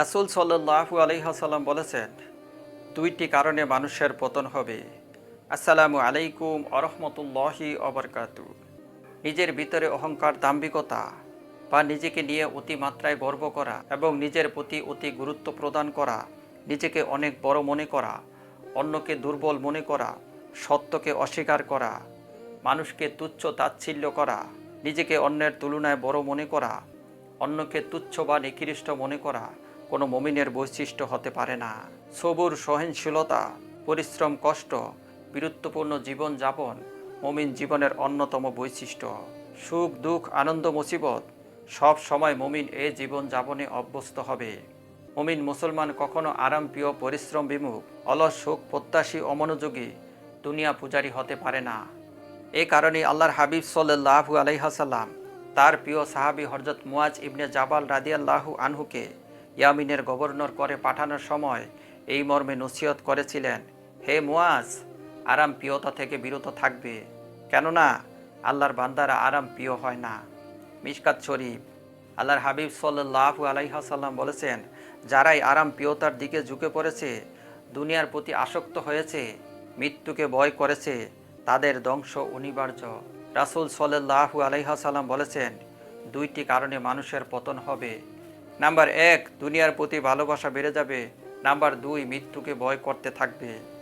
রাসুল সাল্লাহু আলহিহাসাল্লাম বলেছেন, দুইটি কারণে মানুষের পতন হবে। আসসালামু আলাইকুম আরহামতুল্লাহি অবরকাতু নিজের ভিতরে অহংকার, দাম্ভিকতা বা নিজেকে নিয়ে অতিমাত্রায় গর্ব করা এবং নিজের প্রতি অতি গুরুত্ব প্রদান করা, নিজেকে অনেক বড় মনে করা, অন্যকে দুর্বল মনে করা, সত্যকে অস্বীকার করা, মানুষকে তুচ্ছ তাচ্ছিল্য করা, নিজেকে অন্যের তুলনায় বড় মনে করা, অন্যকে তুচ্ছ বা নিকৃষ্ট মনে করা কোনো মমিনের বৈশিষ্ট্য হতে পারে না। সবুর সহনশীলতা পরিশ্রম কষ্ট, বীরত্বপূর্ণ জীবনযাপন মমিন জীবনের অন্যতম বৈশিষ্ট্য। সুখ, দুঃখ, আনন্দ, মুসিবত সব সময় মমিন এ জীবন যাপনে অভ্যস্ত হবে। মমিন মুসলমান কখনো আরাম প্রিয়, পরিশ্রম বিমুখ, অলস সুখ প্রত্যাশী, অমনোযোগী দুনিয়া পূজারী হতে পারে না। এ কারণে আল্লাহর হাবিব সাল্লাহু আলাইহাসাল্লাম তার প্রিয় সাহাবি হরজত মুয়াজ ইবনে জাবাল রাদিয়াল্লাহু আনহুকে ইয়ামিনের গভর্নর করে পাঠানোর সময় এই মর্মে নসিহত করেছিলেন, হে মুয়াজ আরাম প্রিয়তা থেকে বিরত থাকবে। কেননা, আল্লাহর বান্দারা আরাম প্রিয় হয় না। মিশকাত শরীফ, আল্লাহর হাবিব সাল্লাহু আলাইহাসাল্লাম বলেছেন, যারাই আরাম প্রিয়তার দিকে ঝুঁকে পড়েছে, দুনিয়ার প্রতি আসক্ত হয়েছে, মৃত্যুকে ভয় করেছে, তাদের ধ্বংস অনিবার্য। রাসুল সাল্লাহু আলাইহাসাল্লাম বলেছেন, দুইটি কারণে মানুষের পতন হবে। নাম্বার এক দুনিয়ার প্রতি ভালোবাসা বেড়ে যাবে। নাম্বার দুই মৃত্যুকে ভয় করতে থাকবে।